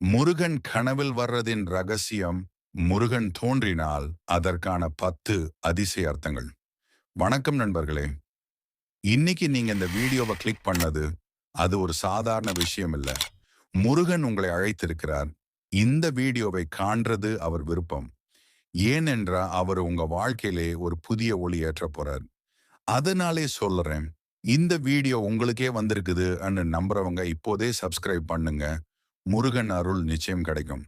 முருகன் கனவில் வர்றதின் ரகசியம் முருகன் தோன்றினால் அதற்கான பத்து அதிசய அர்த்தங்கள் வணக்கம் நண்பர்களே. இன்னைக்கு நீங்க இந்த வீடியோவை கிளிக் பண்ணது அது ஒரு சாதாரண விஷயம் இல்ல. முருகன் உங்களை அழைத்திருக்கிறார். இந்த வீடியோவை காண்றது அவர் விருப்பம். ஏனென்றா அவர் உங்க வாழ்க்கையிலே ஒரு புதிய ஒளி ஏற்ற போறார். அதனாலே சொல்றேன் இந்த வீடியோ உங்களுக்கே வந்திருக்குது நம்புறவங்க இப்போதே சப்ஸ்கிரைப் பண்ணுங்க. முருகன் அருள் நிச்சயம் கிடைக்கும்.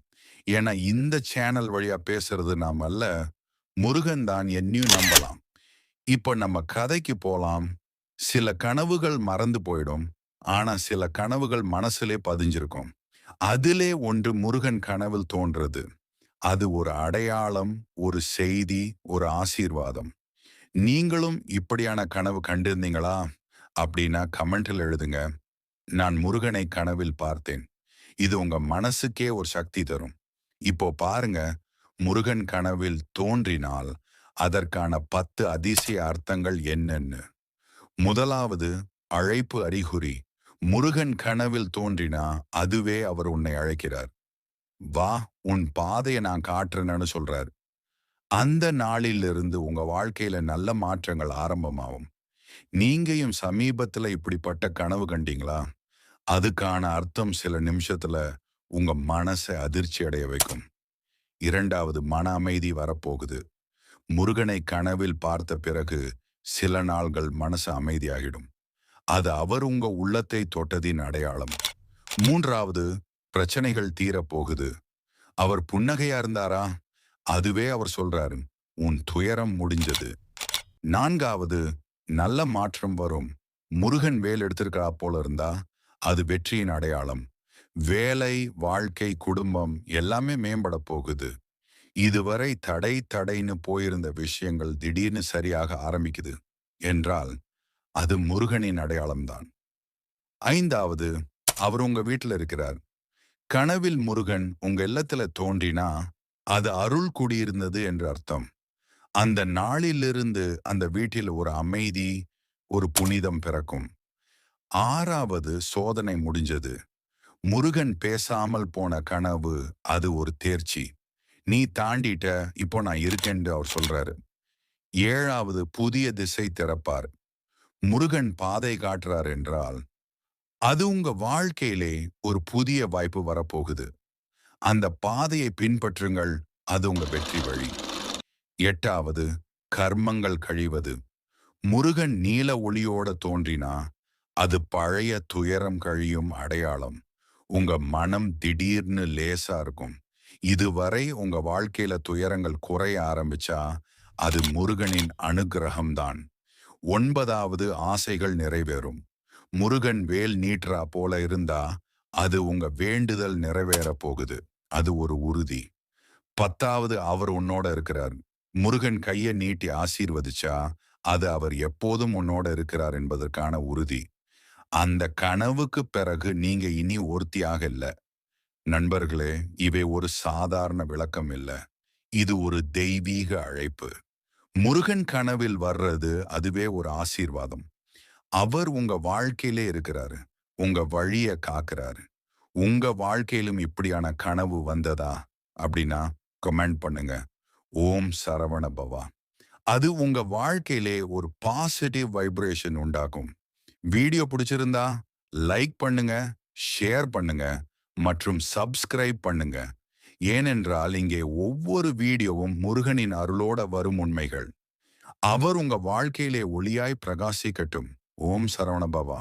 ஏன்னா இந்த சேனல் வழியா பேசுறது நாம் அல்ல முருகன் தான் என்னையும் நம்பலாம். இப்ப நம்ம கதைக்கு போலாம். சில கனவுகள் மறந்து போயிடும். ஆனா சில கனவுகள் மனசுலே பதிஞ்சிருக்கும். அதிலே ஒன்று முருகன் கனவில் தோன்றது. அது ஒரு அடையாளம் ஒரு செய்தி ஒரு ஆசீர்வாதம். நீங்களும் இப்படியான கனவு கண்டிருந்தீங்களா? அப்படின்னா கமெண்டில் எழுதுங்க. நான் முருகனை கனவில் பார்த்தேன். இது உங்க மனசுக்கே ஒரு சக்தி தரும். இப்போ பாருங்க முருகன் கனவில் தோன்றினால் அதற்கான பத்து அதிசய அர்த்தங்கள் என்னன்னு. முதலாவது அழைப்பு அறிகுறி முருகன் கனவில் தோன்றினா அதுவே அவர் உன்னை அழைக்கிறார். வா உன் பாதையை நான் காட்டுறேன்னு சொல்றார். அந்த நாளிலிருந்து உங்க வாழ்க்கையில நல்ல மாற்றங்கள் ஆரம்பமாகும். நீங்கையும் சமீபத்துல இப்படிப்பட்ட கனவு கண்டீங்களா? அதுக்கான அர்த்தம் சில நிமிஷத்துல உங்க மனசை அதிர்ச்சி அடைய வைக்கும். இரண்டாவது மன அமைதி வரப்போகுது. முருகனை கனவில் பார்த்த பிறகு சில நாள்கள் மனசு அமைதியாகிடும். அது அவர் உங்க உள்ளத்தை தொட்டதின் அடையாளம். மூன்றாவது பிரச்சனைகள் தீரப்போகுது. அவர் புன்னகையா இருந்தாரா? அதுவே அவர் சொல்றாரு உன் துயரம் முடிஞ்சது. நான்காவது நல்ல மாற்றம் வரும். முருகன் வேல் எடுத்திருக்கா போல இருந்தா அது வெற்றியின் அடையாளம். வேலை வாழ்க்கை குடும்பம் எல்லாமே மேம்பட போகுது. இதுவரை தடை தடைன்னு போயிருந்த விஷயங்கள் திடீர்னு சரியாக ஆரம்பிக்குது என்றால் அது முருகனின் அடையாளம்தான் ஐந்தாவது அவர் உங்க வீட்டில் இருக்கிறார். கனவில் முருகன் உங்க இல்லத்துல தோன்றினா அது அருள் குடியிருந்தது என்று அர்த்தம். அந்த நாளிலிருந்து அந்த வீட்டில் ஒரு அமைதி ஒரு புனிதம் பிறக்கும். ஆறாவது சோதனை முடிஞ்சது. முருகன் பேசாமல் போன கனவு அது ஒரு தேர்ச்சி. நீ தாண்டிட்ட இப்போ நான் இருக்கேன்னு அவர் சொல்றாரு. ஏழாவது புதிய திசை திறப்பார். முருகன் பாதை காட்டுறார் என்றால் அது உங்க வாழ்க்கையிலே ஒரு புதிய வாய்ப்பு வரப்போகுது. அந்த பாதையை பின்பற்றுங்கள் அது உங்க வெற்றி வழி. எட்டாவது கர்மங்கள் கழிவது. முருகன் நீல ஒளியோட தோன்றினா அது பழைய துயரம் கழியும் அடையாளம். உங்க மனம் திடீர்னு லேசா இருக்கும். இதுவரை உங்க வாழ்க்கையில துயரங்கள் குறைய ஆரம்பிச்சா அது முருகனின் அனுகிரகம்தான். ஒன்பதாவது ஆசைகள் நிறைவேறும். முருகன் வேல் நீற்றா போல இருந்தா அது உங்க வேண்டுதல் நிறைவேற போகுது. அது ஒரு உறுதி. பத்தாவது அவர் உன்னோட இருக்கிறார். முருகன் கையை நீட்டி ஆசீர்வதிச்சா அது அவர் எப்போதும் உன்னோட இருக்கிறார் என்பதற்கான உறுதி. அந்த கனவுக்கு பிறகு நீங்க இனி ஒருத்தியாக இல்ல. நண்பர்களே இவை ஒரு சாதாரண விளக்கம் இல்ல. இது ஒரு தெய்வீக அழைப்பு. முருகன் கனவில் வர்றது அதுவே ஒரு ஆசீர்வாதம். அவர் உங்க வாழ்க்கையிலே இருக்கிறாரு. உங்க வழிய காக்குறாரு. உங்க வாழ்க்கையிலும் இப்படியான கனவு வந்ததா? அப்படின்னா கமெண்ட் பண்ணுங்க. ஓம் சரவண பவா அது உங்க வாழ்க்கையிலே ஒரு பாசிட்டிவ் வைப்ரேஷன் உண்டாகும் வீடியோ பிடிச்சிருந்தா லைக் பண்ணுங்க ஷேர் பண்ணுங்க மற்றும் சப்ஸ்கிரைப் பண்ணுங்க. ஏனென்றால் இங்கே ஒவ்வொரு வீடியோவும் முருகனின் அருளோட வரும் உண்மைகள். அவர் உங்க வாழ்க்கையிலே ஒளியாய் பிரகாசிக்கட்டும். ஓம் சரவண பவா.